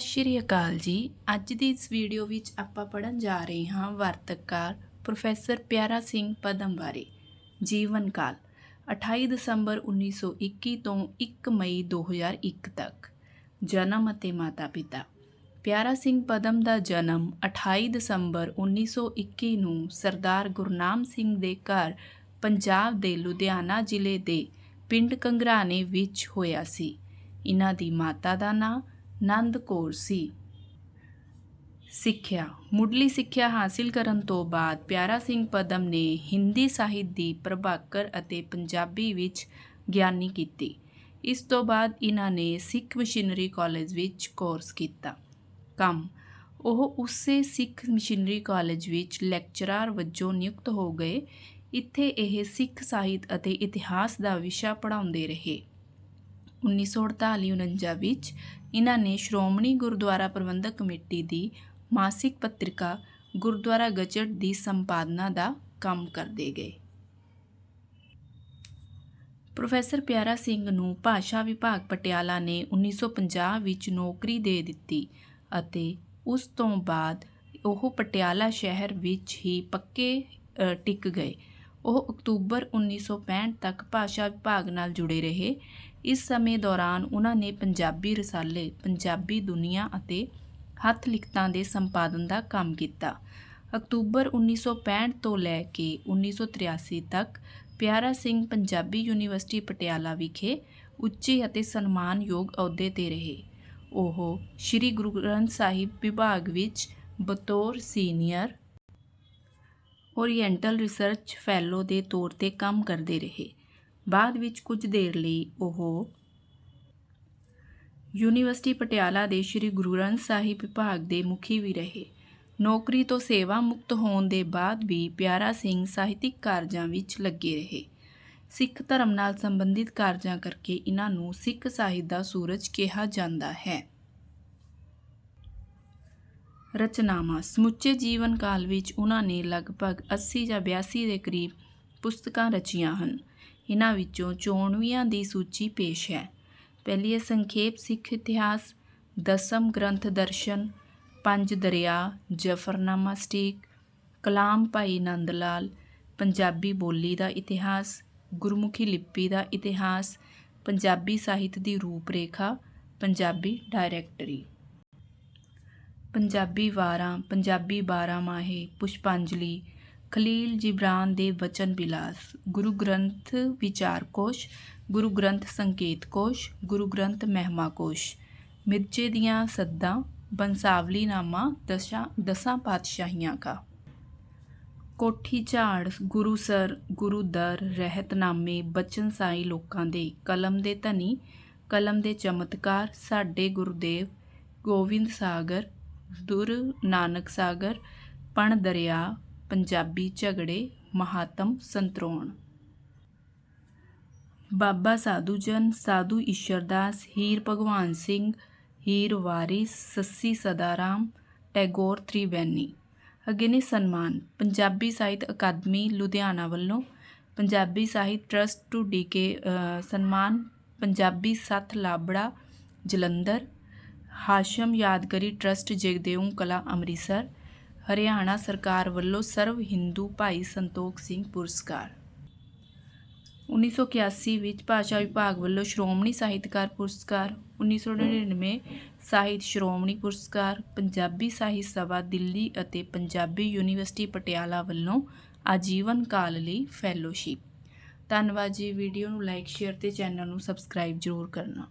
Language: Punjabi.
ਸ਼੍ਰੀ ਅਕਾਲ ਜੀ। ਅੱਜ ਦੀ ਇਸ ਵੀਡੀਓ ਵਿੱਚ ਆਪਾਂ ਪੜਨ ਜਾ ਰਹੇ ਹਾਂ ਵਾਰਤਕਕਾਰ ਪ੍ਰੋਫੈਸਰ ਪਿਆਰਾ ਸਿੰਘ ਪਦਮ ਬਾਰੇ, ਜੀਵਨ ਕਾਲ 28 ਦਸੰਬਰ 1921 ਤੋਂ 1 ਮਈ 2001 ਤੱਕ, ਜਨਮ ਅਤੇ ਮਾਤਾ ਪਿਤਾ। ਪਿਆਰਾ ਸਿੰਘ ਪਦਮ ਦਾ ਜਨਮ 28 ਦਸੰਬਰ 1921 ਨੂੰ ਸਰਦਾਰ ਗੁਰਨਾਮ ਸਿੰਘ ਦੇ ਘਰ ਪੰਜਾਬ ਦੇ ਲੁਧਿਆਣਾ ਜ਼ਿਲ੍ਹੇ ਦੇ ਪਿੰਡ ਕੰਗਰਾਨੇ ਵਿੱਚ ਹੋਇਆ ਸੀ। ਇਹਨਾਂ ਦੀ ਮਾਤਾ ਦਾ ਨਾਂ ਨੰਦ ਕੌਰ ਸੀ। ਸਿੱਖਿਆ। ਮੁੱਢਲੀ ਸਿੱਖਿਆ ਹਾਸਿਲ ਕਰਨ ਤੋਂ ਬਾਅਦ ਪਿਆਰਾ ਸਿੰਘ ਪਦਮ ਨੇ ਹਿੰਦੀ ਸਾਹਿਤ ਦੀ ਪ੍ਰਭਾਕਰ ਅਤੇ ਪੰਜਾਬੀ ਵਿੱਚ ਗਿਆਨੀ ਕੀਤੀ। ਇਸ ਤੋਂ ਬਾਅਦ ਇਹਨਾਂ ਨੇ ਸਿੱਖ ਮਿਸ਼ਨਰੀ ਕਾਲਜ ਵਿੱਚ ਕੋਰਸ ਕੀਤਾ। ਕੰਮ। ਉਹ ਉਸੇ ਸਿੱਖ ਮਿਸ਼ਨਰੀ ਕਾਲਜ ਵਿੱਚ ਲੈਕਚਰਰ ਵਜੋਂ ਨਿਯੁਕਤ ਹੋ ਗਏ। ਇੱਥੇ ਇਹ ਸਿੱਖ ਸਾਹਿਤ ਅਤੇ ਇਤਿਹਾਸ ਦਾ ਵਿਸ਼ਾ ਪੜ੍ਹਾਉਂਦੇ ਰਹੇ। 1948-49 ਵਿੱਚ ਇਹਨਾਂ ਨੇ ਸ਼੍ਰੋਮਣੀ ਗੁਰਦੁਆਰਾ ਪ੍ਰਬੰਧਕ ਕਮੇਟੀ ਦੀ ਮਾਸਿਕ ਪੱਤਰਿਕਾ ਗੁਰਦੁਆਰਾ ਗਜਟ ਦੀ ਸੰਪਾਦਨਾ ਦਾ ਕੰਮ ਕਰਦੇ ਗਏ। ਪ੍ਰੋਫੈਸਰ ਪਿਆਰਾ ਸਿੰਘ ਨੂੰ ਭਾਸ਼ਾ ਵਿਭਾਗ ਪਟਿਆਲਾ ਨੇ 1950 ਵਿੱਚ ਨੌਕਰੀ ਦੇ ਦਿੱਤੀ ਅਤੇ ਉਸ ਤੋਂ ਬਾਅਦ ਉਹ ਪਟਿਆਲਾ ਸ਼ਹਿਰ ਵਿੱਚ ਹੀ ਪੱਕੇ ਟਿਕ ਗਏ। ਉਹ ਅਕਤੂਬਰ 1965 ਤੱਕ ਭਾਸ਼ਾ ਵਿਭਾਗ ਨਾਲ ਜੁੜੇ ਰਹੇ। ਇਸ ਸਮੇਂ ਦੌਰਾਨ ਉਹਨਾਂ ਨੇ ਪੰਜਾਬੀ ਰਸਾਲੇ, ਪੰਜਾਬੀ ਦੁਨੀਆ ਅਤੇ ਹੱਥ ਲਿਖਤਾਂ ਦੇ ਸੰਪਾਦਨ ਦਾ ਕੰਮ ਕੀਤਾ। ਅਕਤੂਬਰ 1965 ਤੋਂ ਲੈ ਕੇ 1983 ਤੱਕ ਪਿਆਰਾ ਸਿੰਘ ਪੰਜਾਬੀ ਯੂਨੀਵਰਸਿਟੀ ਪਟਿਆਲਾ ਵਿਖੇ ਉੱਚੇ ਅਤੇ ਸਨਮਾਨਯੋਗ ਅਹੁਦੇ ਤੇ ਰਹੇ। ਉਹ ਸ੍ਰੀ ਗੁਰੂ ਗ੍ਰੰਥ ਸਾਹਿਬ ਵਿਭਾਗ ਵਿੱਚ ਬਤੌਰ ਸੀਨੀਅਰ ਓਰੀਐਂਟਲ ਰਿਸਰਚ ਫੈਲੋ ਦੇ ਤੌਰ ਤੇ ਕੰਮ ਕਰਦੇ ਰਹੇ। ਬਾਅਦ ਵਿੱਚ ਕੁਝ ਦੇਰ ਲਈ ਉਹ ਯੂਨੀਵਰਸਿਟੀ ਪਟਿਆਲਾ ਦੇ ਸ੍ਰੀ ਗੁਰੂ ਗ੍ਰੰਥ ਸਾਹਿਬ ਵਿਭਾਗ ਦੇ ਮੁਖੀ ਵੀ ਰਹੇ। ਨੌਕਰੀ ਤੋਂ ਸੇਵਾ ਮੁਕਤ ਹੋਣ ਦੇ ਬਾਅਦ ਵੀ ਪਿਆਰਾ ਸਿੰਘ ਸਾਹਿਤਿਕ ਕਾਰਜਾਂ ਵਿੱਚ ਲੱਗੇ ਰਹੇ। ਸਿੱਖ ਧਰਮ ਨਾਲ ਸੰਬੰਧਿਤ ਕਾਰਜਾਂ ਕਰਕੇ ਇਹਨਾਂ ਨੂੰ ਸਿੱਖ ਸਾਹਿਤ ਦਾ ਸੂਰਜ ਕਿਹਾ ਜਾਂਦਾ ਹੈ। ਰਚਨਾਵਾਂ। ਸਮੁੱਚੇ ਜੀਵਨ ਕਾਲ ਵਿੱਚ ਉਹਨਾਂ ਨੇ ਲਗਭਗ 80 ਜਾਂ 82 ਦੇ ਕਰੀਬ ਪੁਸਤਕਾਂ ਰਚੀਆਂ ਹਨ। ਇਹਨਾਂ ਵਿੱਚੋਂ ਚੋਣਵੀਆਂ ਦੀ ਸੂਚੀ ਪੇਸ਼ ਹੈ। ਪਹਿਲੀ ਹੈ, ਸੰਖੇਪ ਸਿੱਖ ਇਤਿਹਾਸ, ਦਸਮ ਗ੍ਰੰਥ ਦਰਸ਼ਨ, ਪੰਜ ਦਰਿਆ, ਜਫਰਨਾਮਾ ਸਟੀਕ, ਕਲਾਮ ਭਾਈ ਨੰਦ ਲਾਲ ਪੰਜਾਬੀ ਬੋਲੀ ਦਾ ਇਤਿਹਾਸ, ਗੁਰਮੁਖੀ ਲਿਪੀ ਦਾ ਇਤਿਹਾਸ, ਪੰਜਾਬੀ ਸਾਹਿਤ ਦੀ ਰੂਪਰੇਖਾ, ਪੰਜਾਬੀ ਡਾਇਰੈਕਟਰੀ। ਪੰਜਾਬੀ ਵਾਰਾਂ, ਪੰਜਾਬੀ ਬਾਰਾਂ ਬਾਰਾਂਮਾਹੇ ਪੁਸ਼ਪਾਂਜਲੀ, ਖਲੀਲ ਜਿਬਰਾਨ ਦੇ ਵਚਨ ਬਿਲਾਸ। ਗੁਰੂ ਗ੍ਰੰਥ ਵਿਚਾਰ ਕੋਸ਼, ਗੁਰੂ ਗ੍ਰੰਥ ਸੰਕੇਤ ਕੋਸ਼, ਗੁਰੂ ਗ੍ਰੰਥ ਮਹਿਮਾ ਕੋਸ਼। ਮਿਰਜੇ ਦੀਆਂ ਸੱਦਾਂ ਬੰਸਾਵਲੀ ਨਾਮਾ ਦਸ਼ਾ, ਦਸਾਂ ਪਾਤਸ਼ਾਹੀਆਂ ਕਾ। ਕੋਠੀ ਝਾੜ, ਗੁਰੂ ਸਰ, ਗੁਰੂ ਦਰ, ਰਹਿਤਨਾਮੇ, ਬਚਨ ਸਾਈ ਲੋਕਾਂ ਦੇ। ਕਲਮ ਦੇ ਧਨੀ, ਕਲਮ ਦੇ ਚਮਤਕਾਰ, ਸਾਡੇ ਗੁਰਦੇਵ ਗੋਬਿੰਦ ਸਾਗਰ ਦੁਰ ਨਾਨਕ ਸਾਗਰ, ਪਣ ਦਰਿਆ, ਪੰਜਾਬੀ ਝਗੜੇ, ਮਹਾਤਮ ਸੰਤਰੋਣ। ਬਾਬਾ ਸਾਧੂ ਜਨ, ਸਾਧੂ ਈਸ਼ਰਦਾਸ, ਹੀਰ ਭਗਵਾਨ ਸਿੰਘ, ਹੀਰ ਵਾਰਿਸ, ਸੱਸੀ ਸਦਾਰਾਮ, ਟੈਗੋਰ ਤ੍ਰਿਵੈਨੀ। ਅੱਗੇ ਸਨਮਾਨ। ਪੰਜਾਬੀ ਸਾਹਿਤ ਅਕਾਦਮੀ ਲੁਧਿਆਣਾ ਵੱਲੋਂ ਪੰਜਾਬੀ ਸਾਹਿਤ ਟਰਸਟ ਟੂ ਡੀਕੇ ਸਨਮਾਨ। ਪੰਜਾਬੀ ਸੱਥ ਲਾਬੜਾ, ਜਲੰਧਰ। ਹਾਸ਼ਮ ਯਾਦਗਰੀ ਟਰਸਟ ਜਗਦੇਉ ਕਲਾ ਅੰਮ੍ਰਿਤਸਰ, ਹਰਿਆਣਾ ਸਰਕਾਰ ਵੱਲੋਂ ਸਰਵ ਹਿੰਦੂ ਭਾਈ ਸੰਤੋਖ ਸਿੰਘ ਪੁਰਸਕਾਰ। 1981 ਵਿੱਚ ਭਾਸ਼ਾ ਵਿਭਾਗ ਵੱਲੋਂ ਸ਼੍ਰੋਮਣੀ ਸਾਹਿਤਕਾਰ ਪੁਰਸਕਾਰ 1999 ਸਾਹਿਤ ਸ਼੍ਰੋਮਣੀ ਪੁਰਸਕਾਰ, ਪੰਜਾਬੀ ਸਾਹਿਤ ਸਭਾ ਦਿੱਲੀ ਅਤੇ ਪੰਜਾਬੀ ਯੂਨੀਵਰਸਿਟੀ ਪਟਿਆਲਾ ਵੱਲੋਂ ਆਜੀਵਨ ਕਾਲ ਲਈ ਫੈਲੋਸ਼ਿਪ। ਧੰਨਵਾਦ ਜੀ, ਵੀਡੀਓ ਨੂੰ ਲਾਈਕ, ਸ਼ੇਅਰ ਤੇ ਚੈਨਲ ਨੂੰ ਸਬਸਕ੍ਰਾਈਬ ਜ਼ਰੂਰ ਕਰਨਾ।